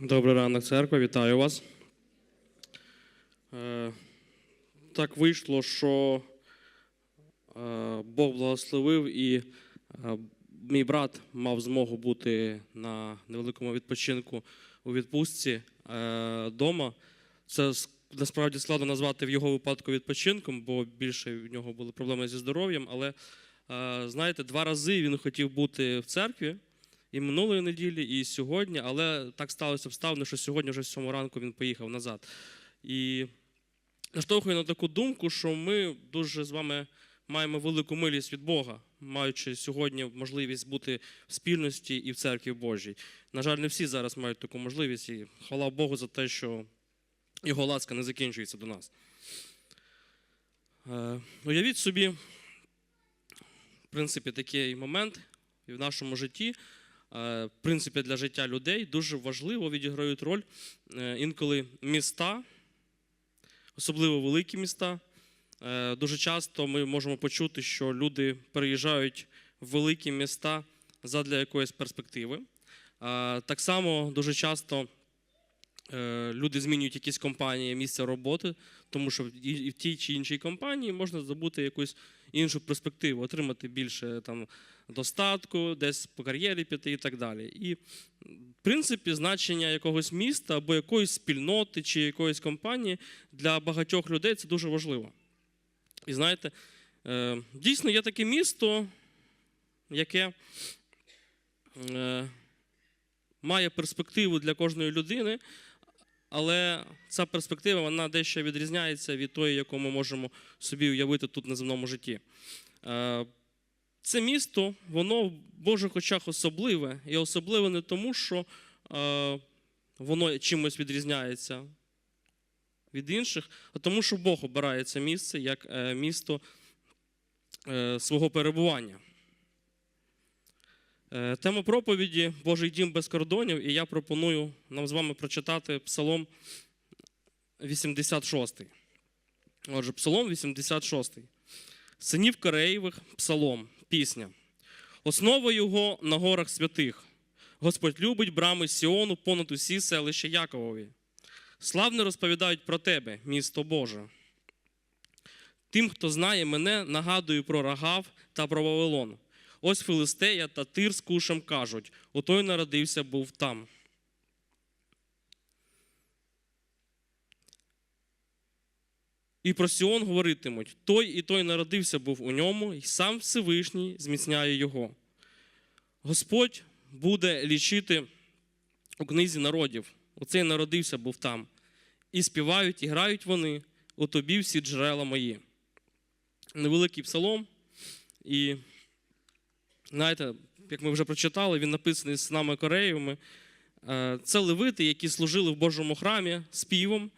Добрий ранок, церква, вітаю вас. Е, Так вийшло, що е, Бог благословив і е, мій брат мав змогу бути на невеликому відпочинку у відпустці вдома. Це насправді складно назвати в його випадку відпочинком, бо більше в нього були проблеми зі здоров'ям. Але знаєте, два рази він хотів бути в церкві. І минулої неділі, і сьогодні, але так сталося обставини, що сьогодні вже з 7 ранку він поїхав назад. І наштовхує на таку думку, що ми дуже з вами маємо велику милість від Бога, маючи сьогодні можливість бути в спільності і в церкві Божій. На жаль, не всі зараз мають таку можливість, і хвала Богу за те, що його ласка не закінчується до нас. Е, Уявіть собі, в принципі, такий момент і в нашому житті в принципі, для життя людей дуже важливо відіграють роль е, інколи міста, особливо великі міста. Е, Дуже часто ми можемо почути, що люди переїжджають в великі міста задля якоїсь перспективи. Е, Так само дуже часто е, люди змінюють якісь компанії місця роботи, тому що і в тій чи іншій компанії можна забути якусь іншу перспективу, отримати більше там достатку, десь по кар'єрі піти і так далі. І, в принципі, значення якогось міста або якоїсь спільноти чи якоїсь компанії для багатьох людей це дуже важливо. І знаєте, е, дійсно є таке місто, яке е, має перспективу для кожної людини, але ця перспектива вона дещо відрізняється від тої, яку ми можемо собі уявити тут на земному житті. Е, це місто, воно в Божих очах особливе. І особливе не тому, що е, воно чимось відрізняється від інших, а тому, що Бог обирає це місце як е, місто свого перебування. Е, тема проповіді Божий дім без кордонів, і я пропоную нам з вами прочитати Псалом 86. Отже, Псалом 86. Синів Кореєвих, Псалом, пісня. Основа його на горах святих. Господь любить брами Сіону понад усі селища Яковові. Славно розповідають про тебе, місто Боже. Тим, хто знає мене, нагадую про Рагав та про Вавилон. Ось Филистея та Тир з кушем кажуть: отой народився був там. І про Сіон говоритимуть: той і той народився був у ньому, і сам Всевишній зміцняє його. Господь буде лічити у книзі народів. Оцей народився був там. І співають, і грають вони, у тобі всі джерела мої. Невеликий псалом. І знаєте, як ми вже прочитали, він написаний синами Кореєвими. Е, Це левити, які служили в Божому храмі співом.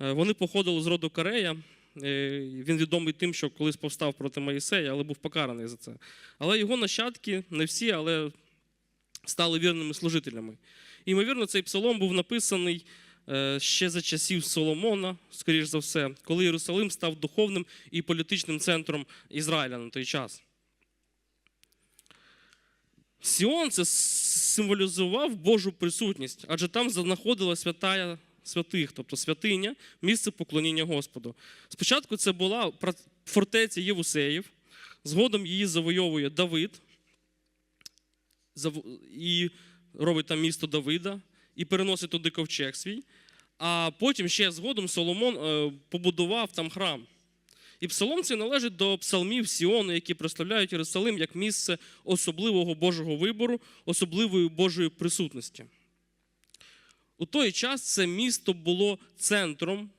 Е, Вони походили з роду Корея. Е, Він відомий тим, що колись повстав проти Моїсея, але був покараний за це. Але його нащадки, не всі, але стали вірними служителями. Ймовірно, цей псалом був написаний ще за часів Соломона, скоріш за все, коли Єрусалим став духовним і політичним центром Ізраїля на той час. Сіон це символізував Божу присутність, адже там знаходилася святая святих, тобто святиня, місце поклоніння Господу. Спочатку це була фортеця Євусеїв, згодом її завойовує Давид і робить там місто Давида і переносить туди ковчег свій. А потім ще згодом Соломон е, побудував там храм. І псалом цей належить до псалмів Сіону, які представляють Єрусалим як місце особливого Божого вибору, особливої Божої присутності. У той час це місто було центром,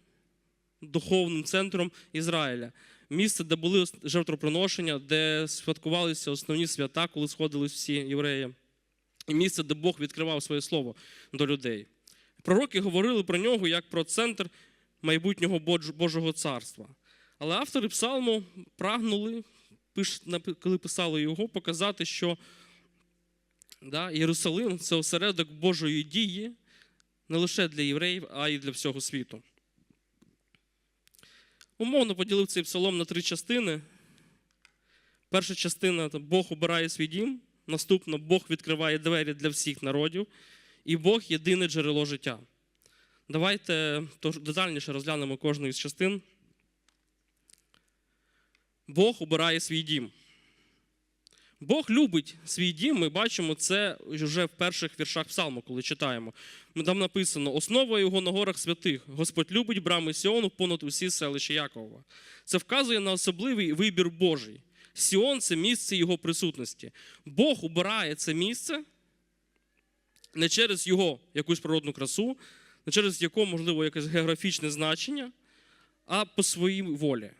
духовним центром Ізраїля. Місце, де були жертвоприношення, де святкувалися основні свята, коли сходились всі євреї. І місце, де Бог відкривав своє слово до людей. Пророки говорили про нього як про центр майбутнього Божого царства. Але автори псалму прагнули, коли писали його, показати, що да, Єрусалим це осередок Божої дії не лише для євреїв, а й для всього світу. Умовно поділив цей псалом на три частини. Перша частина Бог обирає свій дім, наступно Бог відкриває двері для всіх народів. і Бог єдине джерело життя. Давайте детальніше розглянемо кожну із частин. Бог обирає свій дім. Бог любить свій дім, ми бачимо це вже в перших віршах псалму, коли читаємо. Там написано: основа його на горах святих. Господь любить брами Сіону понад усі селища Якова. Це вказує на особливий вибір Божий. Сіон це місце його присутності. Бог обирає це місце не через його якусь природну красу, не через його, можливо, якесь географічне значення, а по своїй волі.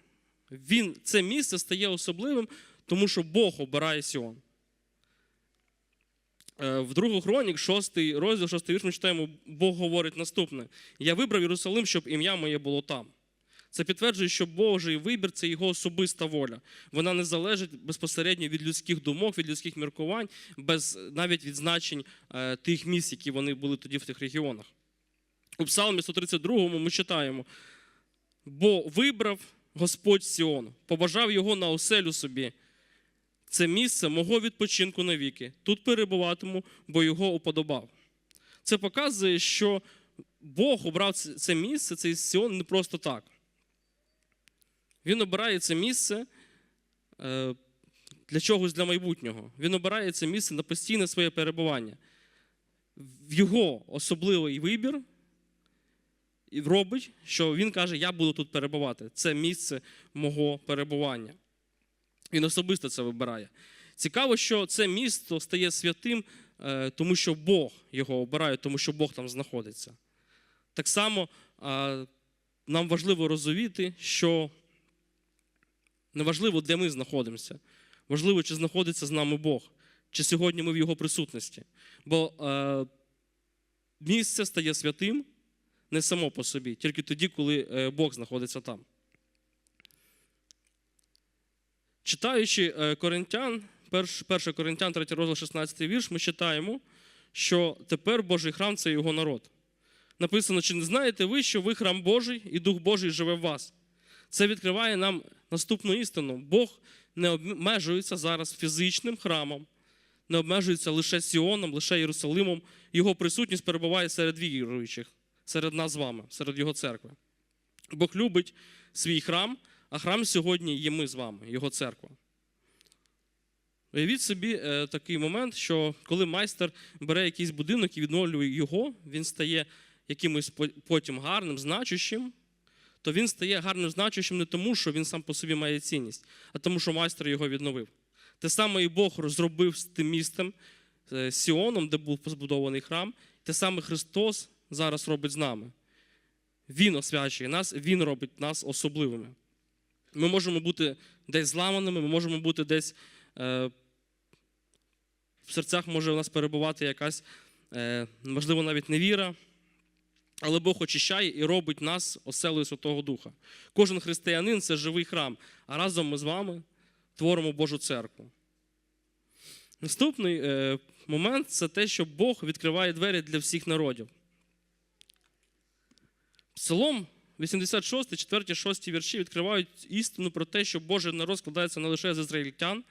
Він, Це місце стає особливим, тому що Бог обирає Сіон. Е, В другу хронік, 6 розділ, 6 вірш, ми читаємо, Бог говорить наступне: Я вибрав Єрусалим, щоб ім'я моє було там. Це підтверджує, що Божий вибір це його особиста воля. Вона не залежить безпосередньо від людських думок, від людських міркувань, без навіть від значень е, тих місць, які вони були тоді в тих регіонах. У Псалмі 132 ми читаємо: бо вибрав Господь Сіон, побажав його на оселю собі. Це місце мого відпочинку навіки. Тут перебуватиму, бо його уподобав. Це показує, що Бог обрав це місце, цей Сіон не просто так. Він обирає це місце е, для чогось для майбутнього. Він обирає це місце на постійне своє перебування. В його особливий вибір і робить, що він каже: Я буду тут перебувати. Це місце мого перебування. Він особисто це вибирає. Цікаво, що це місто стає святим, е, тому що Бог його обирає, тому що Бог там знаходиться. Так само е, нам важливо розуміти, що неважливо, де ми знаходимося. Важливо, чи знаходиться з нами Бог, чи сьогодні ми в Його присутності. Бо е, місце стає святим не само по собі, тільки тоді, коли е, Бог знаходиться там. Читаючи е, Коринтян, 1 Коринтян, 3 розділ, 16 вірш, ми читаємо, що тепер Божий храм це його народ. Написано, чи не знаєте ви, що ви храм Божий і Дух Божий живе в вас? Це відкриває нам наступну істину. Бог не обмежується зараз фізичним храмом, не обмежується лише Сіоном, лише Єрусалимом. Його присутність перебуває серед віруючих, серед нас з вами, серед Його церкви. Бог любить свій храм, а храм сьогодні є ми з вами, Його церква. Уявіть собі е, такий момент, що коли майстер бере якийсь будинок і відновлює його, він стає якимось потім гарним, значущим, то він стає гарним значущим не тому, що він сам по собі має цінність, а тому, що майстер його відновив. Те саме і Бог зробив з тим містом з Сіоном, де був збудований храм, те саме Христос зараз робить з нами. Він освячує нас, Він робить нас особливими. Ми можемо бути десь зламаними, ми можемо бути десь е, в серцях може у нас перебувати якась, е, можливо, навіть невіра. Але Бог очищає і робить нас оселою Святого Духа. Кожен християнин це живий храм, а разом ми з вами творимо Божу церкву. Наступний е, момент це те, що Бог відкриває двері для всіх народів. Псалом 86, 4, 6 вірші відкривають істину про те, що Божий народ складається не лише з ізраїльтян,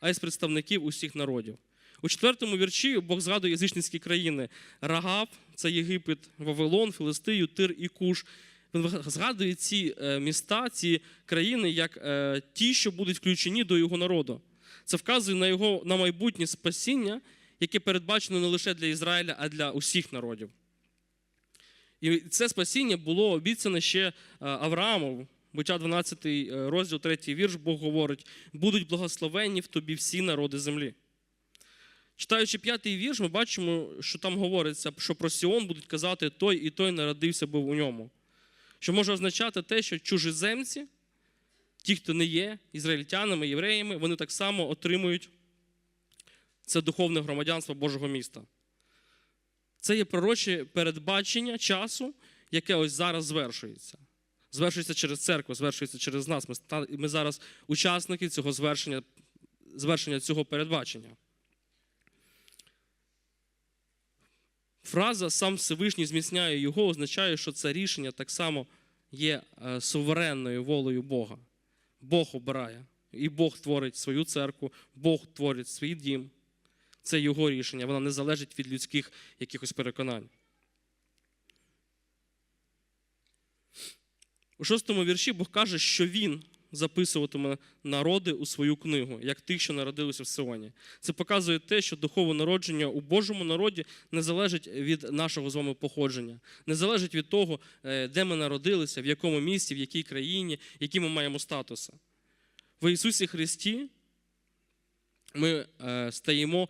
а й з представників усіх народів. У четвертому вірші Бог згадує язичницькі країни Рагав, це Єгипет, Вавилон, Филистию, Тир і Куш. Він згадує ці міста, ці країни як ті, що будуть включені до його народу. Це вказує на його на майбутнє спасіння, яке передбачено не лише для Ізраїля, а для усіх народів. І це спасіння було обіцяне ще Аврааму. Буття 12 розділ, 3 вірш, Бог говорить: будуть благословенні в тобі всі народи землі. Читаючи п'ятий вірш, ми бачимо, що там говориться, що про Сіон будуть казати той і той народився був у ньому. Що може означати те, що чужеземці, ті, хто не є ізраїльтянами, євреями, вони так само отримують це духовне громадянство Божого міста. Це є пророче передбачення часу, яке ось зараз звершується. Звершується через церкву, звершується через нас. Ми, ми зараз учасники цього звершення, звершення цього передбачення. Фраза сам Всевишній зміцняє його означає, що це рішення так само є суверенною волею Бога. Бог обирає. І Бог творить свою церкву, Бог творить свій дім. Це його рішення, вона не залежить від людських якихось переконань. У шостому вірші Бог каже, що він записуватиме народи у свою книгу, як тих, що народилися в Сионі. Це показує те, що духове народження у Божому народі не залежить від нашого з вами походження, не залежить від того, е, де ми народилися, в якому місті, в якій країні, які ми маємо статуси. В Ісусі Христі ми е, стаємо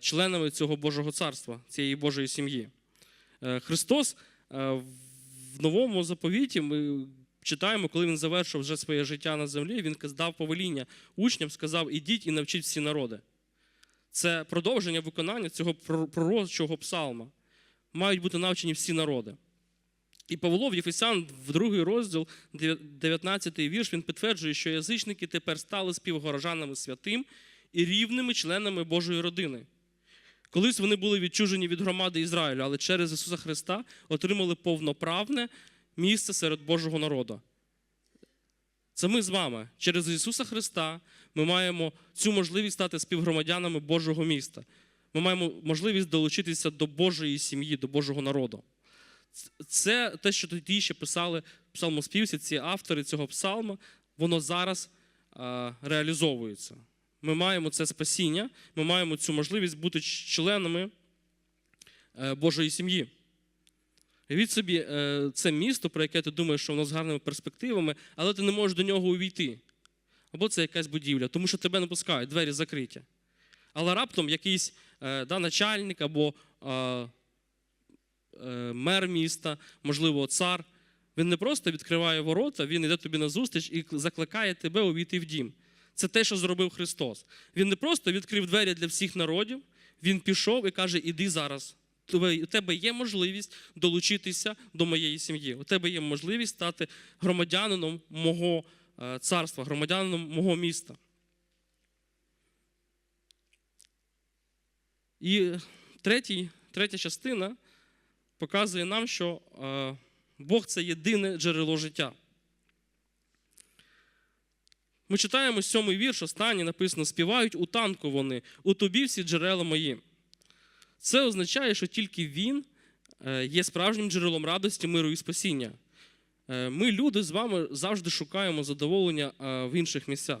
членами цього Божого царства, цієї Божої сім'ї. Е, Христос е, в новому заповіті ми читаємо, коли він завершив вже своє життя на землі, він дав повеління учням, сказав: ідіть і навчіть всі народи. Це продовження виконання цього пророчого псалма. Мають бути навчені всі народи. І Павло в Єфесян, в другий розділ, 19 вірш, він підтверджує, що язичники тепер стали співгорожанами святим і рівними членами Божої родини. Колись вони були відчужені від громади Ізраїлю, але через Ісуса Христа отримали повноправне місце серед Божого народу. Це ми з вами. Через Ісуса Христа ми маємо цю можливість стати співгромадянами Божого міста. Ми маємо можливість долучитися до Божої сім'ї, до Божого народу. Це те, що тоді ще писали псалмоспівці, ці автори цього псалма, воно зараз реалізовується. Ми маємо це спасіння, ми маємо цю можливість бути членами е, Божої сім'ї. Від собі, е, це місто, про яке ти думаєш, що воно з гарними перспективами, але ти не можеш до нього увійти. Або це якась будівля, тому що тебе не пускають, двері закриті. Але раптом якийсь е, да, начальник або е, мер міста, можливо, цар, він не просто відкриває ворота, він йде тобі на зустріч і закликає тебе увійти в дім. Це те, що зробив Христос. Він не просто відкрив двері для всіх народів, він пішов і каже: Іди зараз у тебе є можливість долучитися до моєї сім'ї. У тебе є можливість стати громадянином мого е, царства, громадянином мого міста. І третій, третя частина показує нам, що е, Бог це єдине джерело життя. Ми читаємо сьомий вірш, останній написано: співають у танку вони, у тобі всі джерела мої. Це означає, що тільки Він е, є справжнім джерелом радості, миру і спасіння. Е, ми, люди, з вами завжди шукаємо задоволення е, в інших місцях,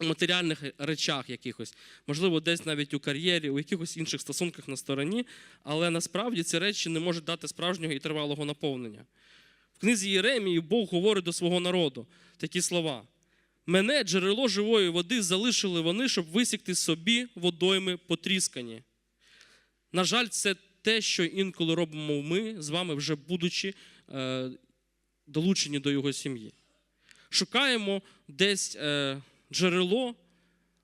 у матеріальних речах якихось, можливо, десь навіть у кар'єрі, у якихось інших стосунках на стороні, але насправді ці речі не можуть дати справжнього і тривалого наповнення. В книзі Єремії Бог говорить до свого народу такі слова. Мене, джерело живої води, залишили вони, щоб висікти собі водойми потріскані. На жаль, це те, що інколи робимо ми з вами, вже будучи е, долучені до його сім'ї. Шукаємо десь е, джерело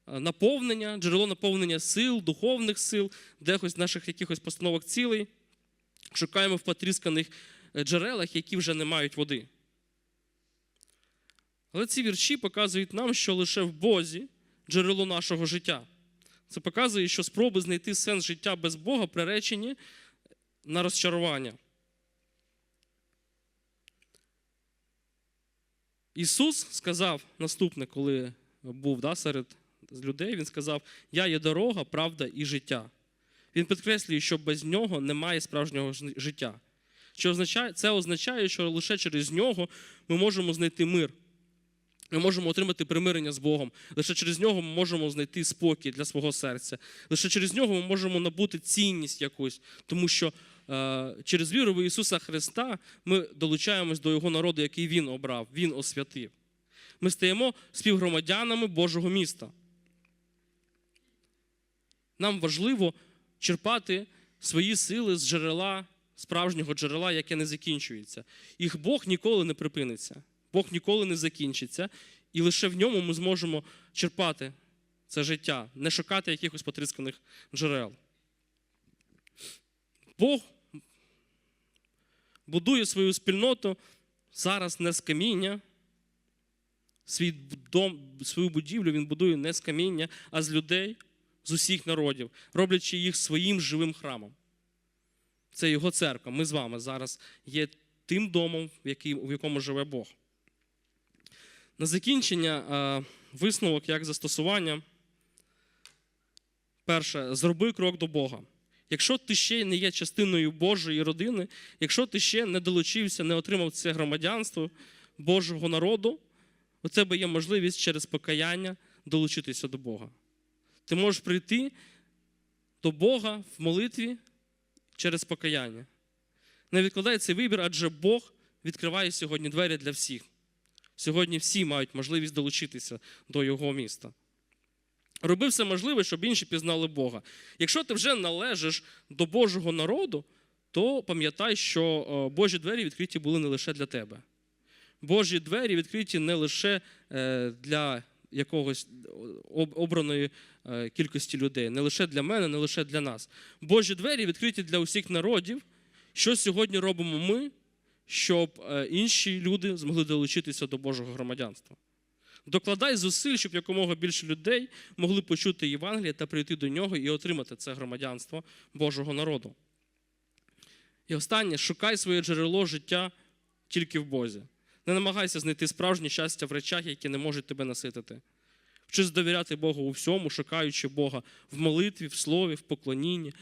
е, наповнення, джерело наповнення сил, духовних сил, дехось наших якихось постановок цілей. Шукаємо в потрісканих е, джерелах, які вже не мають води. Але ці вірші показують нам, що лише в Бозі джерело нашого життя. Це показує, що спроби знайти сенс життя без Бога приречені на розчарування. Ісус сказав наступне, коли був да, серед людей, Він сказав: Я є дорога, правда і життя. Він підкреслює, що без нього немає справжнього життя. Що означає? Це означає, що лише через нього ми можемо знайти мир. Ми можемо отримати примирення з Богом. Лише через нього ми можемо знайти спокій для свого серця. Лише через нього ми можемо набути цінність якусь, тому що е, через віру в Ісуса Христа ми долучаємось до Його народу, який Він обрав, Він освятив. Ми стаємо співгромадянами Божого міста. Нам важливо черпати свої сили з джерела, справжнього джерела, яке не закінчується. Їх Бог ніколи не припиниться. Бог ніколи не закінчиться, і лише в ньому ми зможемо черпати це життя, не шукати якихось потрісканих джерел. Бог будує свою спільноту зараз не з каміння. Свій дом, свою будівлю він будує не з каміння, а з людей, з усіх народів, роблячи їх своїм живим храмом. Це його церква. Ми з вами зараз є тим домом, в якому живе Бог. На закінчення висновок як застосування. Перше, зроби крок до Бога. Якщо ти ще не є частиною Божої родини, якщо ти ще не долучився, не отримав це громадянство Божого народу, у тебе є можливість через покаяння долучитися до Бога. Ти можеш прийти до Бога в молитві через покаяння. Не відкладай цей вибір, адже Бог відкриває сьогодні двері для всіх. Сьогодні всі мають можливість долучитися до Його міста. Роби все можливе, щоб інші пізнали Бога. Якщо ти вже належиш до Божого народу, то пам'ятай, що е, Божі двері відкриті були не лише для тебе. Божі двері відкриті не лише е, для якогось обраної е, кількості людей, не лише для мене, не лише для нас. Божі двері відкриті для усіх народів. Що сьогодні робимо ми, щоб е, інші люди змогли долучитися до Божого громадянства? Докладай зусиль, щоб якомога більше людей могли почути Євангеліє та прийти до нього і отримати це громадянство Божого народу. І останнє, шукай своє джерело життя тільки в Бозі. Не намагайся знайти справжнє щастя в речах, які не можуть тебе наситити. Вчись довіряти Богу у всьому, шукаючи Бога в молитві, в слові, в поклонінні,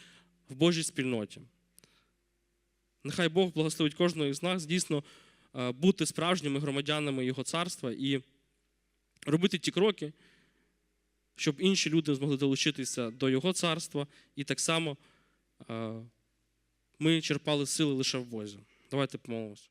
в Божій спільноті. Нехай Бог благословить кожного із нас дійсно е, бути справжніми громадянами Його царства і робити ті кроки, щоб інші люди змогли долучитися до Його царства, і так само е, ми черпали сили лише в Бозі. Давайте помолимося.